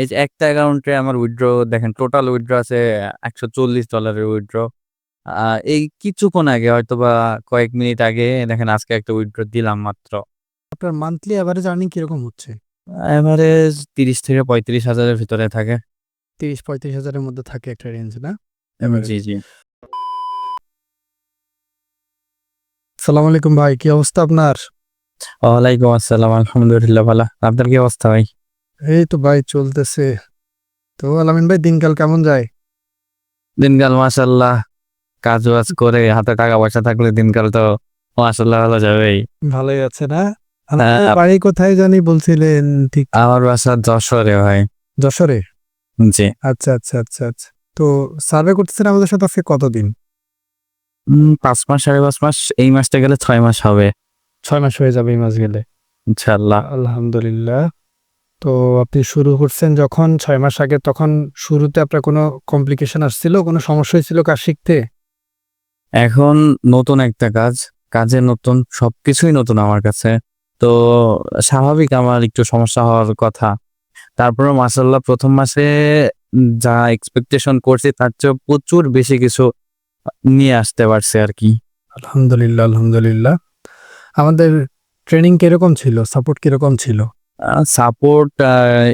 এই যে একটা অ্যাকাউন্টে আমার উইথড্র দেখেন টোটাল উইথড্র আছে একশো চল্লিশ ডলারের উইথড্র এই কিছুক্ষণ আগে হয়তো বা কয়েক মিনিট আগে দেখেন আজকে একটা উইথড্র দিলাম মাত্র। আপনার মান্থলি অ্যাভারেজ আর্নিং কীরকম হচ্ছে? এভারেজ তিরিশ থেকে পঁয়ত্রিশ হাজারের ভিতরে থাকে। তিরিশ পঁয়ত্রিশ হাজারের মধ্যে থাকে একটা রেঞ্জ না? জি জি। সালাম আলাইকুম ভাই কি অবস্থা আপনার? ওয়ালাইকুম আসসালাম আলহামদুলিল্লাহ ভালো। আপনার কি অবস্থা ভাই? এই তো ভাই চলতেছে। তো আলামিন ভাই দিনকাল কেমন যায়? দিনকাল মাসাল্লাহ কাজ বাজ করে হাতে টাকা পয়সা থাকলে দিনকাল তো মাসাল্লাহ ভালো যাবেই। ভালোই আছে না? হ্যাঁ, বাড়ি কোথায় জানি বলছিলেন ঠিক। আমার বাসা যশোরে ভাই। যশোরে? জি। আচ্ছা আচ্ছা আচ্ছা আচ্ছা। তো সার্ভে করতেছেন আমাদের সাথে আজকে কতদিন? পাঁচ মাস সাড়ে পাঁচ মাস এই মাসটা গেলে ছয় মাস হবে। ছয় মাস হয়ে যাবে এই মাস গেলে। ইনশাল্লাহ আলহামদুলিল্লাহ। তো আপনি শুরু করছেন যখন ছয় মাস আগে তখন শুরুতে আপনার কোনো কমপ্লিকেশন আসছিল? কোনো সমস্যা হয়েছিল কাজ শিখতে? এখন নতুন একটা কাজ কাজে নতুন সবকিছুই নতুন আমার কাছে। তো স্বাভাবিক আমার একটু সমস্যা হওয়ার কথা। তারপরে মাসাল্লাহ প্রথম মাসে যা এক্সপেকটেশন করছি তার চেয়ে প্রচুর বেশি কিছু নিয়ে আসতে পারছে আর কি। আলহামদুলিল্লাহ আলহামদুলিল্লাহ। আমাদের ট্রেনিং কীরকম ছিল? সাপোর্ট কীরকম ছিল? সাপোর্ট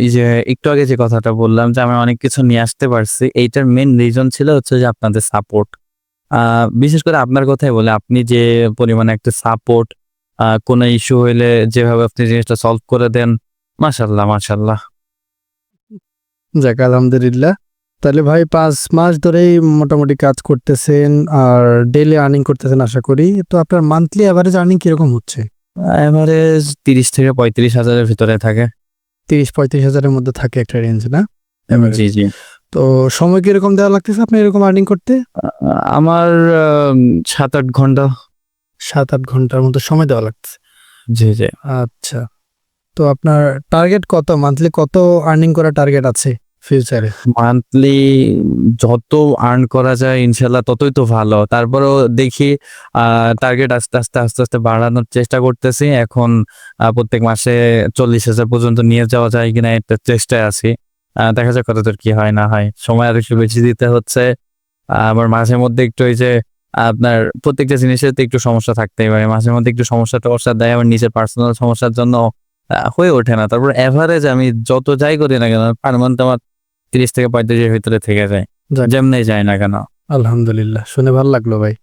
এই যে একটু আগে যে কথাটা বললাম যে আমি অনেক কিছু নিয়ে আসতে পারছি, এইটার মেন রিজন ছিল হচ্ছে যে আপনাদের সাপোর্ট বিশেষ করে আপনার কথাই বলে, আপনি যে পরিমাণে একটা সাপোর্ট কোনো ইস্যু হইলে যেভাবে আপনি জিনিসটা সলভ করে দেন মাশাল্লাহ মাশাল্লাহ যাক, আলহামদুলিল্লাহ। তাহলে ভাই, পাঁচ মাস ধরেই মোটামুটি কাজ করতেছেন আর ডেইলি আর্নিং করতেছেন, আশা করি। তো আপনার মান্থলি অ্যাভারেজ আর্নিং কীরকম হচ্ছে? এভারেজ তিরিশ থেকে পঁয়ত্রিশ হাজারের ভিতরে থাকে। তিরিশ পঁয়ত্রিশ হাজারের মধ্যে থাকে একটা রেঞ্জ না? জি জি। তো সময় কীরকম দেওয়া লাগতেছে আপনি এরকম আর্নিং করতে? আমার সাত আট ঘণ্টা। সাত আট ঘণ্টার মতো সময় দেওয়া লাগতেছে। জি জি। আচ্ছা। তো আপনার টার্গেট কত? মান্থলি কত আর্নিং করার টার্গেট আছে? ফিউচারে মান্থলি যত আর্ন করা যায় ইনশাল্লাহ ততই তো ভালো। তারপরেও দেখি টার্গেট আস্তে আস্তে আস্তে আস্তে বাড়ানোর চেষ্টা করতেছি। এখন প্রত্যেক মাসে চল্লিশ হাজার পর্যন্ত নিয়ে যাওয়া যায় কিনা একটা চেষ্টায় আছি। দেখা যাক কতদূর কি হয়, না হয়। সময় আর একটু বেশি দিতে হচ্ছে। আবার মাঝে মধ্যে একটু ওই যে, আপনার প্রত্যেকটা জিনিসের তো একটু সমস্যা থাকতেই পারে। মাঝে মধ্যে একটু সমস্যা টমস্যা দেয় আমার নিজের পার্সোনাল সমস্যার জন্য হয়ে ওঠে না। তারপর এভারেজ আমি যত যাই করি না কেন পার মান্থ আমার তিরিশ থেকে পঁয়ত্রিশের ভিতরে থেকে যায়। যেমনি যায় না কেন। আলহামদুলিল্লাহ শুনে ভালো লাগল ভাই।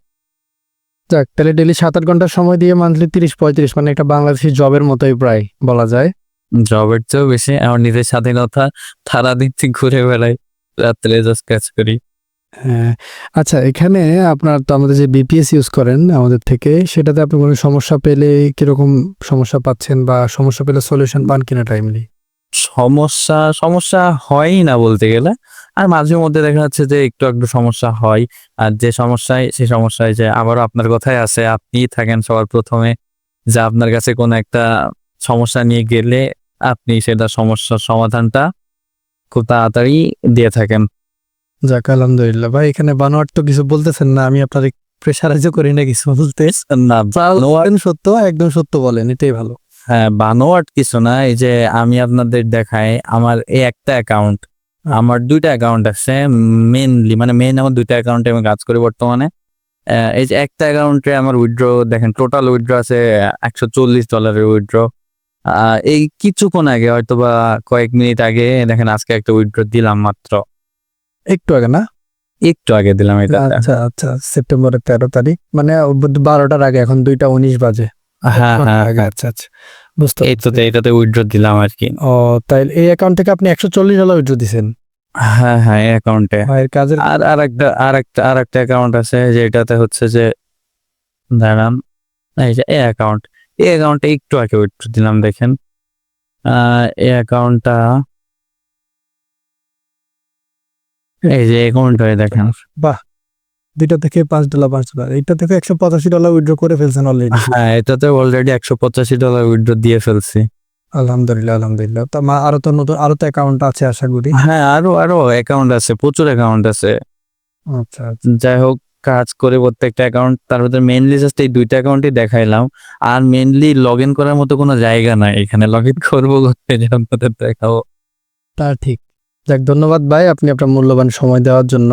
যাক তাহলে ডেলি সাত আট ঘণ্টার সময় দিয়ে মান্থলি তিরিশ পঁয়ত্রিশ মানে একটা বাংলাদেশি জবের মতোই প্রায় বলা যায়। জবের চেয়েও বেশি আমার নিজের স্বাধীনতা থারা থেকে ঘুরে বেড়াই রাত্রে জাস্ট কাজ করি। হ্যাঁ আচ্ছা এখানে আপনার তো আমাদের যে বিপিএস ইউজ করেন আমাদের থেকে সেটাতে আপনি কোনো সমস্যা পেলে কীরকম সমস্যা পাচ্ছেন বা সমস্যা পেলে সলিউশন পান কিনা টাইমলি সমস্যা সমস্যা হয়ই না বলতে গেলে। আর মাঝে মধ্যে দেখা যাচ্ছে যে একটু একটু সমস্যা হয়। আর যে সমস্যায় সেই সমস্যায় যে আবারও আপনার কথাই আছে আপনি থাকেন সবার প্রথমে যে আপনার কাছে কোনো একটা সমস্যা নিয়ে গেলে আপনি সেটা সমস্যার সমাধানটা খুব তাড়াতাড়ি দিয়ে থাকেন। যাক আলহামদুলিল্লাহ। ভাই এখানে বানোয়ার তো কিছু বলতেছেন না আমি আপনার প্রেশারাইজও করি না কিছু বলতে। না সত্য একদম সত্য বলেন এটাই ভালো। বানোয়াট কিছু না। এই যে আমি আপনাদের দেখাই আমার এই একটা অ্যাকাউন্ট আমার দুইটা অ্যাকাউন্ট আছে মেনলি মানে মেন আমার দুইটা অ্যাকাউন্টে আমি কাজ করি বর্তমানে। এই যে একটা অ্যাকাউন্টে আমার উইথড্র দেখেন টোটাল উইথড্র আছে একশো চল্লিশ ডলারের উইথড্র এই কিছুক্ষণ আগে হয়তো বা কয়েক মিনিট আগে দেখেন আজকে একটা উইথড্র দিলাম মাত্র। একটু আগে না? একটু আগে দিলাম এটা আচ্ছা আচ্ছা সেপ্টেম্বরের তেরো তারিখ মানে বারোটার আগে এখন দুইটা উনিশ বাজে। হ্যাঁ হ্যাঁ। আগে আচ্ছা আচ্ছা। বুঝতে এই এটাতে উইথড্র দিলাম আর কি ও এই অ্যাকাউন্ট থেকে আপনি একশো চল্লিশ ডলার উইথড্র দিছেন? হ্যাঁ হ্যাঁ এই অ্যাকাউন্টে ভাইয়ের কাজের আর আর একটা আর একটা আর একটা অ্যাকাউন্ট আছে যেটাতে হচ্ছে যে দাঁড়ান এই যে এই অ্যাকাউন্ট এই অ্যাকাউন্টে একটু আগে উইথড্র দিলাম দেখেন। আহ, এই অ্যাকাউন্টটা এই যে অ্যাকাউন্টটা দেখেন। দুইটা থেকে পাঁচ ডলার পাঁচ ডলার এইটা থেকে একশো পঁচাশি ডলার উইথড্র করে ফেলছেন অলরেডি হ্যাঁ এটাতে অলরেডি একশো পঁচাশি ডলার উইথড্র দিয়ে ফেলছি। আলহামদুলিল্লাহ আলহামদুলিল্লাহ। তা মা আরও তো নতুন আরও তো অ্যাকাউন্ট আছে আশা করি। হ্যাঁ আরও আরও অ্যাকাউন্ট আছে প্রচুর অ্যাকাউন্ট আছে। আচ্ছা আচ্ছা। যাই হোক কাজ করে প্রত্যেকটা অ্যাকাউন্ট তার ভিতরে মেনলি জাস্ট এই দুইটা অ্যাকাউন্টই দেখাইলাম। আর মেনলি লগ ইন করার মতো কোনো জায়গা নাই এখানে লগ ইন করব আপনাদের দেখাবো। তা ঠিক। যাক ধন্যবাদ ভাই আপনি আপনার মূল্যবান সময় দেওয়ার জন্য।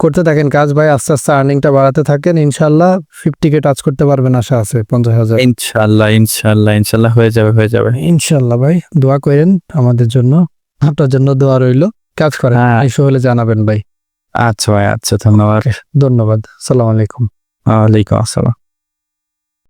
করতে থাকেন কাজ ভাই আস্তে আস্তে আর্নিংটা বাড়াতে থাকেন ইনশাল্লাহ ফিফটি কে টাচ করতে পারবেন আশা আছে পঞ্চাশ হাজার। ইনশাল্লাহ ইনশাল্লাহ ইনশাল্লাহ হয়ে যাবে হয়ে যাবে। ইনশাল্লাহ ভাই দোয়া করেন আমাদের জন্য আপনার জন্য দোয়া রইল। কাজ করেন হ্যাঁ। ইস্যু হলে জানাবেন ভাই। আচ্ছা ভাই আচ্ছা ধন্যবাদ। ধন্যবাদ সালাম আলাইকুম। ওয়ালাইকুম আসসালাম।